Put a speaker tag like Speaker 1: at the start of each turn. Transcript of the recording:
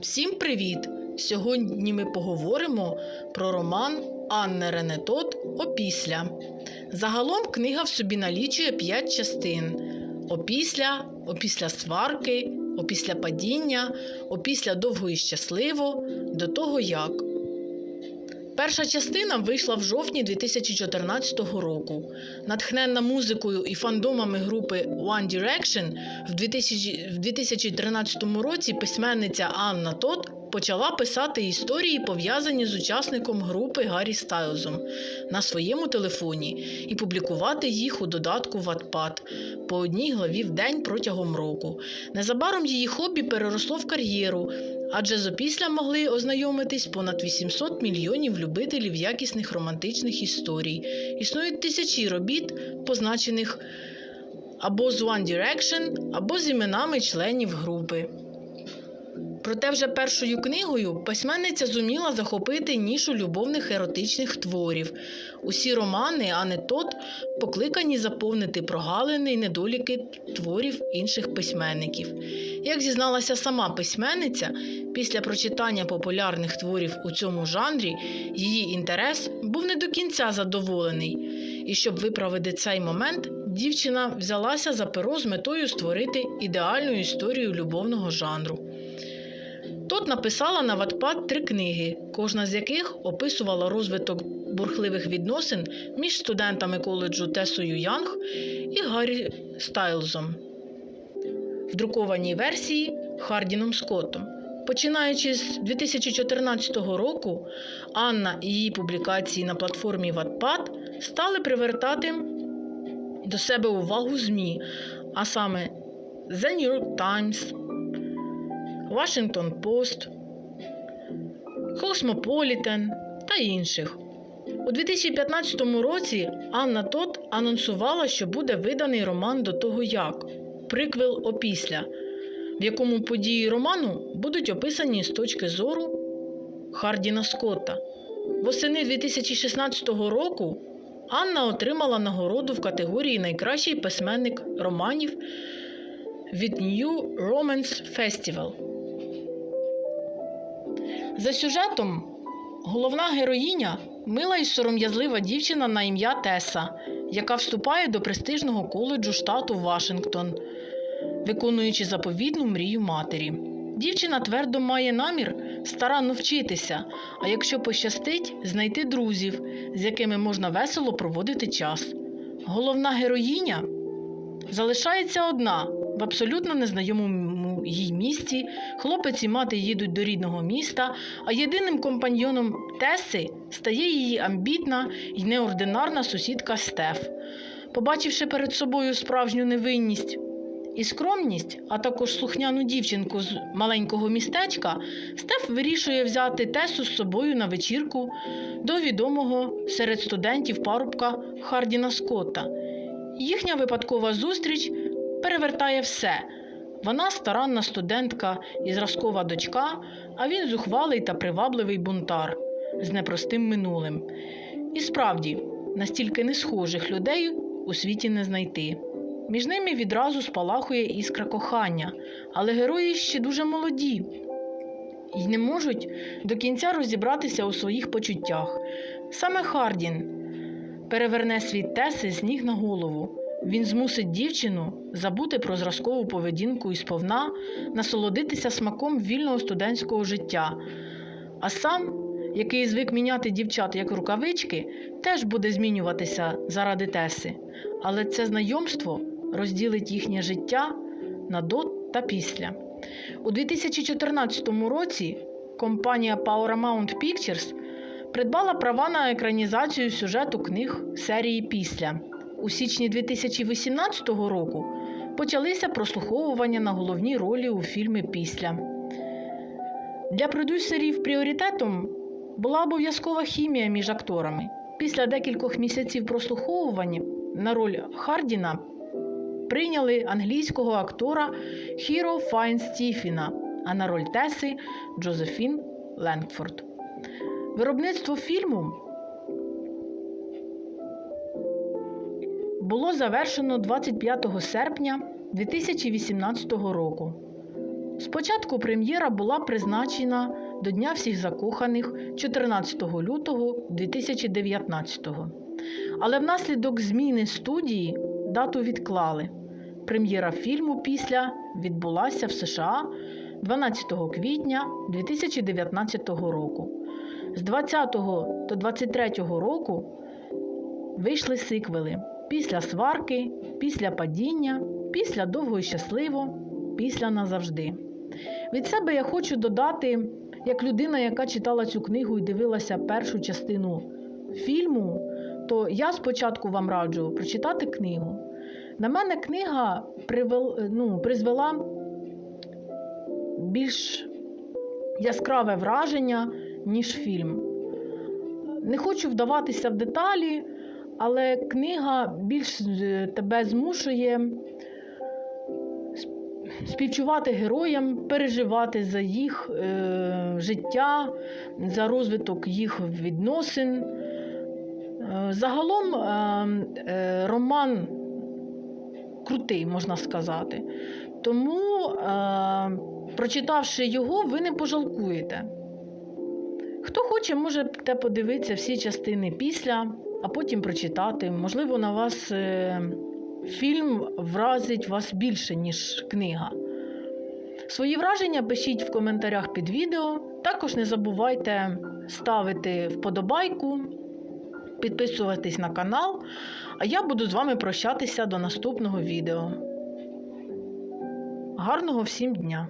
Speaker 1: Всім привіт! Сьогодні ми поговоримо про роман Анни Ренетот Опісля. Загалом книга в собі налічує п'ять частин: опісля, опісля сварки, опісля падіння, опісля довго і щасливо, до того як. Перша частина вийшла в жовтні 2014 року. Натхненна музикою і фандомами групи One Direction в 2000 в 2013 році письменниця Анна Тот почала писати історії, пов'язані з учасником групи Гаррі Стайлзом на своєму телефоні і публікувати їх у додатку Wattpad по одній главі в день протягом року. Незабаром її хобі переросло в кар'єру, адже з опісля могли ознайомитись понад 800 мільйонів любителів якісних романтичних історій. Існують тисячі робіт, позначених або з One Direction, або з іменами членів групи. Проте вже першою книгою письменниця зуміла захопити нішу любовних еротичних творів. Усі романи Ани Тот покликані заповнити прогалини й недоліки творів інших письменників. Як зізналася сама письменниця, після прочитання популярних творів у цьому жанрі її інтерес був не до кінця задоволений. І щоб виправити цей момент, дівчина взялася за перо з метою створити ідеальну історію любовного жанру. Тот написала на Ватпад три книги, кожна з яких описувала розвиток бурхливих відносин між студентами коледжу Тесою Янг і Гаррі Стайлзом в друкованій версії Хардіном Скоттом. Починаючи з 2014 року, Анна і її публікації на платформі Wattpad стали привертати до себе увагу ЗМІ, а саме The New York Times, Washington Post, Cosmopolitan та інших. У 2015 році Анна Тот анонсувала, що буде виданий роман до того як приквел опісля, в якому події роману будуть описані з точки зору Хардіна Скотта. Восени 2016 року Анна отримала нагороду в категорії Найкращий письменник романів від New Romance Festival. За сюжетом головна героїня мила і сором'язлива дівчина на ім'я Теса, яка вступає до престижного коледжу штату Вашингтон, виконуючи заповідну мрію матері. Дівчина твердо має намір старанно вчитися, а якщо пощастить, знайти друзів, з якими можна весело проводити час. Головна героїня залишається одна в абсолютно незнайомому їй місті. Хлопець і мати їдуть до рідного міста, а єдиним компаньйоном Теси стає її амбітна і неординарна сусідка Стеф. Побачивши перед собою справжню невинність і скромність, а також слухняну дівчинку з маленького містечка, Стеф вирішує взяти Тесу з собою на вечірку до відомого серед студентів парубка Хардіна Скотта. Їхня випадкова зустріч перевертає все. Вона старанна студентка і зразкова дочка, а він зухвалий та привабливий бунтар з непростим минулим. І справді, настільки не схожих людей у світі не знайти. Між ними відразу спалахує іскра кохання, але герої ще дуже молоді і не можуть до кінця розібратися у своїх почуттях. Саме Хардін переверне світ Теси з ніг на голову. Він змусить дівчину забути про зразкову поведінку і сповна насолодитися смаком вільного студентського життя. А сам, який звик міняти дівчат як рукавички, теж буде змінюватися заради Теси. Але це знайомство розділить їхнє життя на до та після. У 2014 році компанія Paramount Pictures придбала права на екранізацію сюжету книг серії Після. У січні 2018 року почалися прослуховування на головні ролі у фільмі Після. Для продюсерів пріоритетом була обов'язкова хімія між акторами. Після декількох місяців прослуховування на роль Хардіна прийняли англійського актора Хіро Файн Стіфіна, а на роль Теси Джозефін Ленгфорд. Виробництво фільму було завершено 25 серпня 2018 року. Спочатку прем'єра була призначена до Дня всіх закоханих 14 лютого 2019-го. Але внаслідок зміни студії дату відклали. Прем'єра фільму після відбулася в США 12 квітня 2019 року. З 20 до 23 року вийшли сиквели після сварки, після падіння, після довго і щасливо, після назавжди. Від себе я хочу додати, як людина, яка читала цю книгу і дивилася першу частину фільму, то я спочатку вам раджу прочитати книгу. На мене книга привел, ну, призвела більш яскраве враження, ніж фільм. Не хочу вдаватися в деталі, але книга більш е, тебе змушує співчувати героям, переживати за їх е, життя, за розвиток їх відносин. Е, Загалом е, е, роман крутий, можна сказати. Тому, е, прочитавши його, ви не пожалкуєте. Хто хоче, можете подивитися всі частини після, а потім прочитати. Можливо, на вас е, фільм вразить вас більше, ніж книга. Свої враження пишіть в коментарях під відео. Також не забувайте ставити вподобайку, підписуватись на канал. А я буду з вами прощатися до наступного відео. Гарного всім дня!